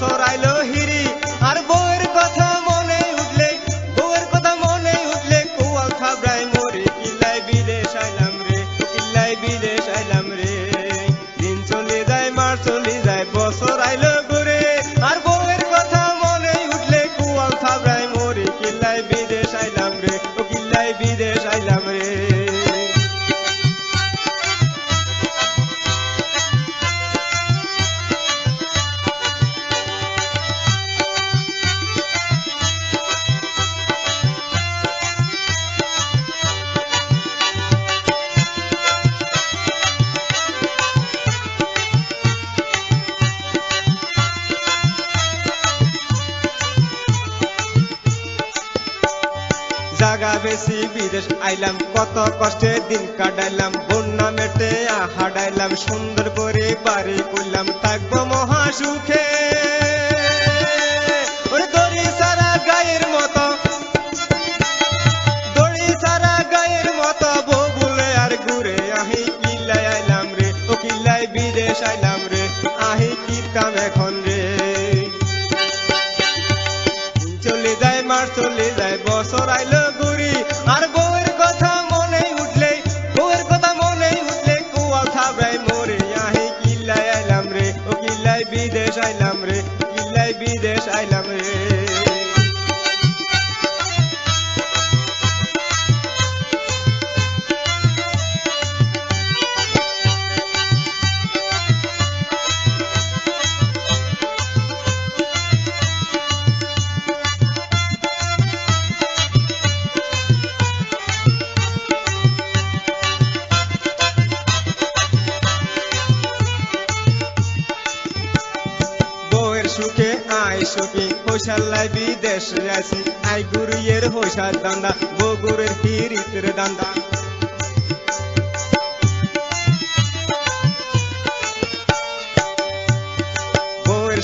বছর হিরি। আর বউয়ের কথা মনে উঠলে, বউয়ের কথা মনে উঠলে কোয়াল খাবড়াই মরে। কিল্লাই বিদেশ আইলাম রে কিল্লাই বিদেশ আইলাম রে। দিন চলে যায়, মাস চলে যায়, বছর আইলো ঘুরে। আর বউয়ের কথা মনে উঠলে কোয়াল খাবড়াই মরে। কিল্লাই বিদেশ আইলাম রে, ও কিল্লাই বিদেশ আইলাম রে। বেশি বিদেশ আইলাম, কত কষ্টে দিন কাটাইলাম, বন্যা মেটে হাডাইলাম সুন্দর করে বাড়ি করলাম, থাকব মহা সুখে ওরে দড়ি সারা গায়ের মতো, দড়ি সারা গায়ের মতো বউ বলে আর ঘুরে আহি কিল্লাই আইলাম রে, ও বিদেশ আইলাম রে, আহি কি এখন রে। সুখী হোসাল্লাই বিদেশে আসি আই গুরুয়ের হোসার দান্দা বগুরের হিরিতের দান্দা।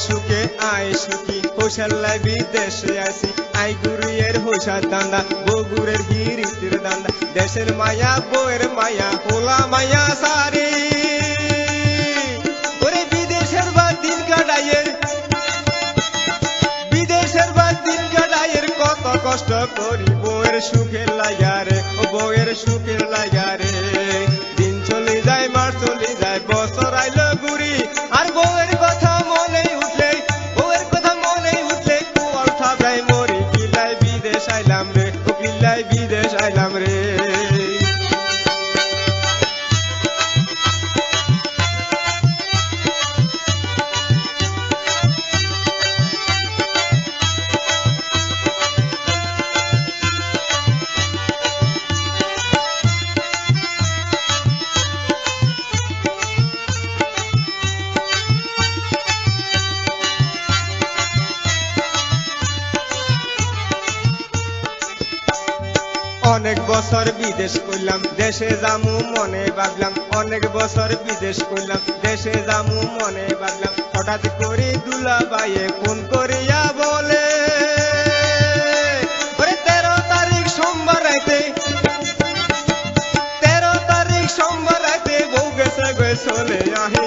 সুখে আই সুখী হোসাল্লাই বিদেশে আসি আই গুরুয়ের হোসার দান্দা বগুরের হিরিতের দান্দা। দেশের মায়া, বউয়ের মায়া হোলা মায়া, সারি করি বউয়ের সুখে লাগারে ও বউয়ের সুখের অনেক বছর বিদেশ করলাম, দেশে জামু মনে ভাবলাম। অনেক বছর বিদেশ করলাম, দেশে জামু মনে ভাবলাম। হঠাৎ করে দুলা বাইয়ে ফোন করিয়া বলে তেরো তারিখ সোমবার রাইতে, তেরো তারিখ সোমবার রাইতে বউ গেছে গে, চলে আহি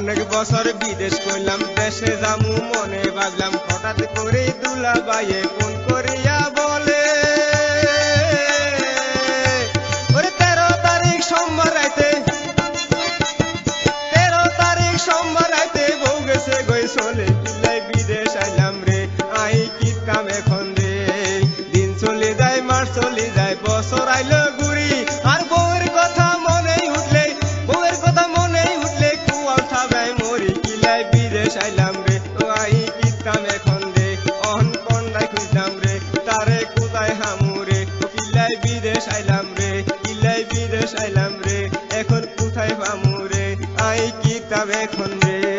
অনেক বছর বিদেশ করলাম দেশে জামু মনে ভাবলাম হঠাৎ করে দুলা বাইয়ে ফোন করিয়া বলে তেরো তারিখ সোমবার রাইতে, তেরো তারিখ সোমবার রাইতে বউ গেছে গই চলে। বিদেশ আইলাম রে, ইলাই বিদেশ আইলাম রে, এখন কোথায় পামু রে? আই কিতাব এখন রে।